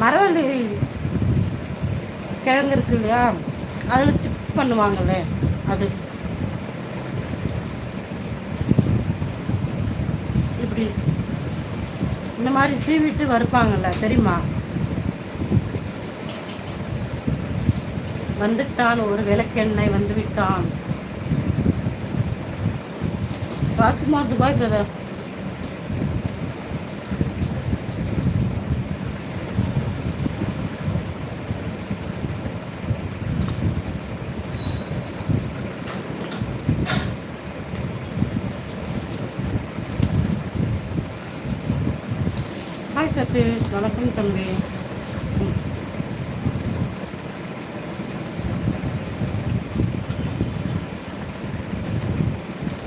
மரவள்ளி கிழங்கு இருக்கு இல்லையா? அதில் சிப்ஸ் பண்ணுவாங்கல்ல அது. இப்படி. இந்த மாதிரி சீவிட்டு வறுப்பாங்கள்ல தெரியுமா? வந்துட்டான் ஒரு விளக்கெண்ணெய் வந்து விட்டான் Rajkumar Dubai brother hi Sathish வணக்கம் தம்பி.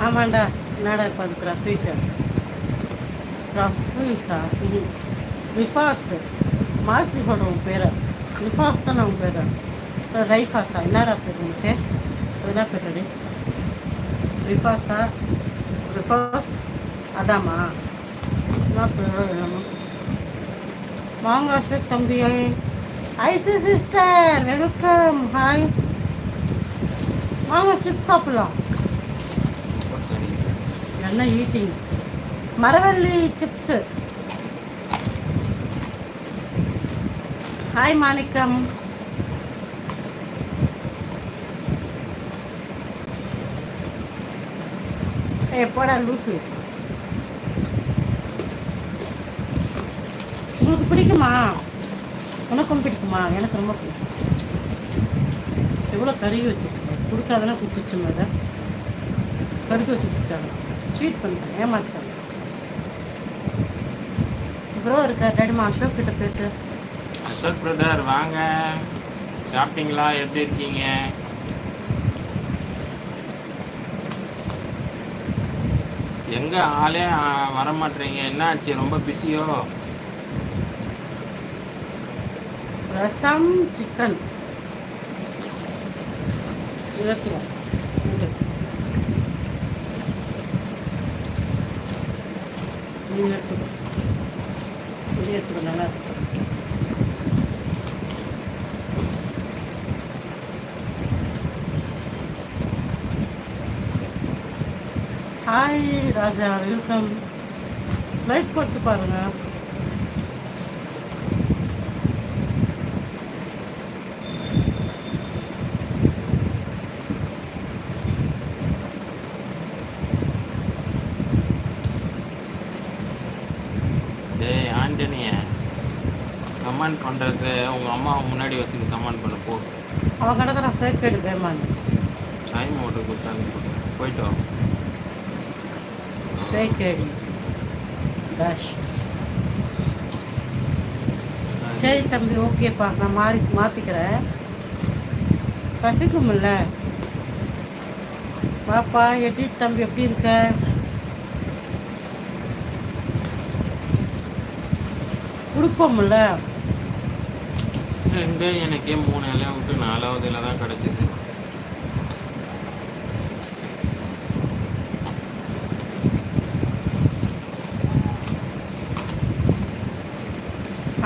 ஆமாண்டா என்னடா இப்போ அதுக்கு ரஃபீஸா ரஃபீஸா ரிஃபாஸ் மாற்றி சொல்கிறேன் உன் பேரை. ரிஃபாஸ் தானே உன் பேர். ரைஃபாஸா? என்னடா பேர் உனக்கு? அதுதான் என்ன பேர் அது? ரிஃபாஸா ரிஃபாஸ் அதாம்மா? என்ன பேர் வாங்க அசோக் தம்பி ஐசி சிஸ்டர். வெல்கம் ஹாய் வாங்க சிப்ஸ் சாப்பிடலாம். என்ன ஈட்டிங் மரவள்ளி சிப்ஸு ஹாய் மாணிக்கம். ஏ போடா லூசு. உங்களுக்கு பிடிக்குமா? உனக்கும் பிடிக்குமா? எனக்கு ரொம்ப பிடிக்கும். எவ்வளோ கருகி வச்சுருக்கேன். கொடுக்காதெல்லாம் கொடுத்துச்சு மேடம் கருகி வச்சு ட்ரீட் பண்ணுறேன் பண்ணிட்டேன். ஏமாத்திட்டாங்க ப்ரோ இருக்கா. டேடிமா அசோக் கிட்ட போயிட்டு அசோக் பிரதர் வாங்க. சாப்பிட்டீங்களா? எப்படி இருக்கீங்க? எங்கே ஆளே வர மாட்டேறீங்க என்னாச்சு? ரொம்ப பிஸியோ ரசம் சிக்கன் இருபத்திரும் இது இது எடுத்துக்கோ. நல்லா இருக்கும் ஹாய் ராஜா. வெல்கம் லைக் போட்டு பாருங்கள் டேய் ஆண்டனிய கமெண்ட் பண்றது உங்க அம்மா முன்னாடி வச்சுட்டு கமெண்ட் பண்ண போ. அவன் கிடக்குற ஃபேக் எடு பேமான் டைம் ஓட்டு கொடுத்தாங்க. போயிட்டு வா. ஃபேக் ஐடி டேஷ் சரி. தம்பி ஓகேப்பா நான் மாறி மாற்றிக்கிறேன் பசிக்கும்ல. பாப்பா எப்படி தம்பி எப்படி இருக்க? கொடுப்போம்ல. எங்க எனக்கே மூணு இலையை விட்டு நாலாவது இலை தான் கிடைச்சிது.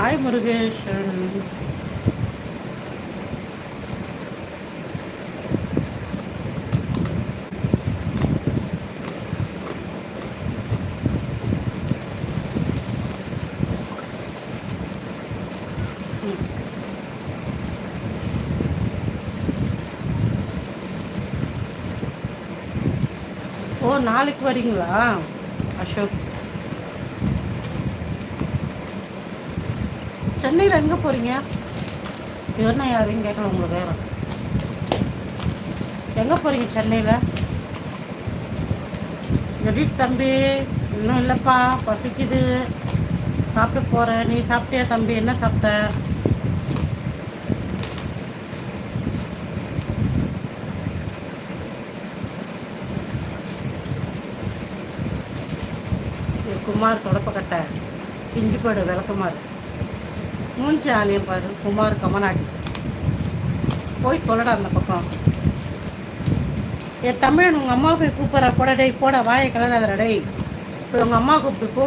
ஹாய் முருகேஷன் ஓ நாளைக்கு வரீங்களா? அசோக். சென்னையில் எங்கே போகிறீங்க இவர்னா யாரையும் கேட்கல உங்களுக்கு வேறு. எங்கே போகிறீங்க சென்னையில்? எடிட் தம்பி இன்னும் இல்லைப்பா பசிக்குது. சாப்பிட்டு போகிறேன் நீ சாப்பிட்டியா தம்பி? என்ன சாப்பிட்ட? குமார் தொடப்பக்கட்டை பிஞ்சு போடு விளக்குமார் மூஞ்சி ஆலயம் பாரு குமார் கமநாடு போய் தொலடா அந்த பக்கம். என் தமிழன் உங்கள் அம்மா போய் கூப்பிட்றா போட டேய் போட வாயை கலராதடா டேய். இப்போ உங்கள் அம்மா கூப்பிட்டு போ.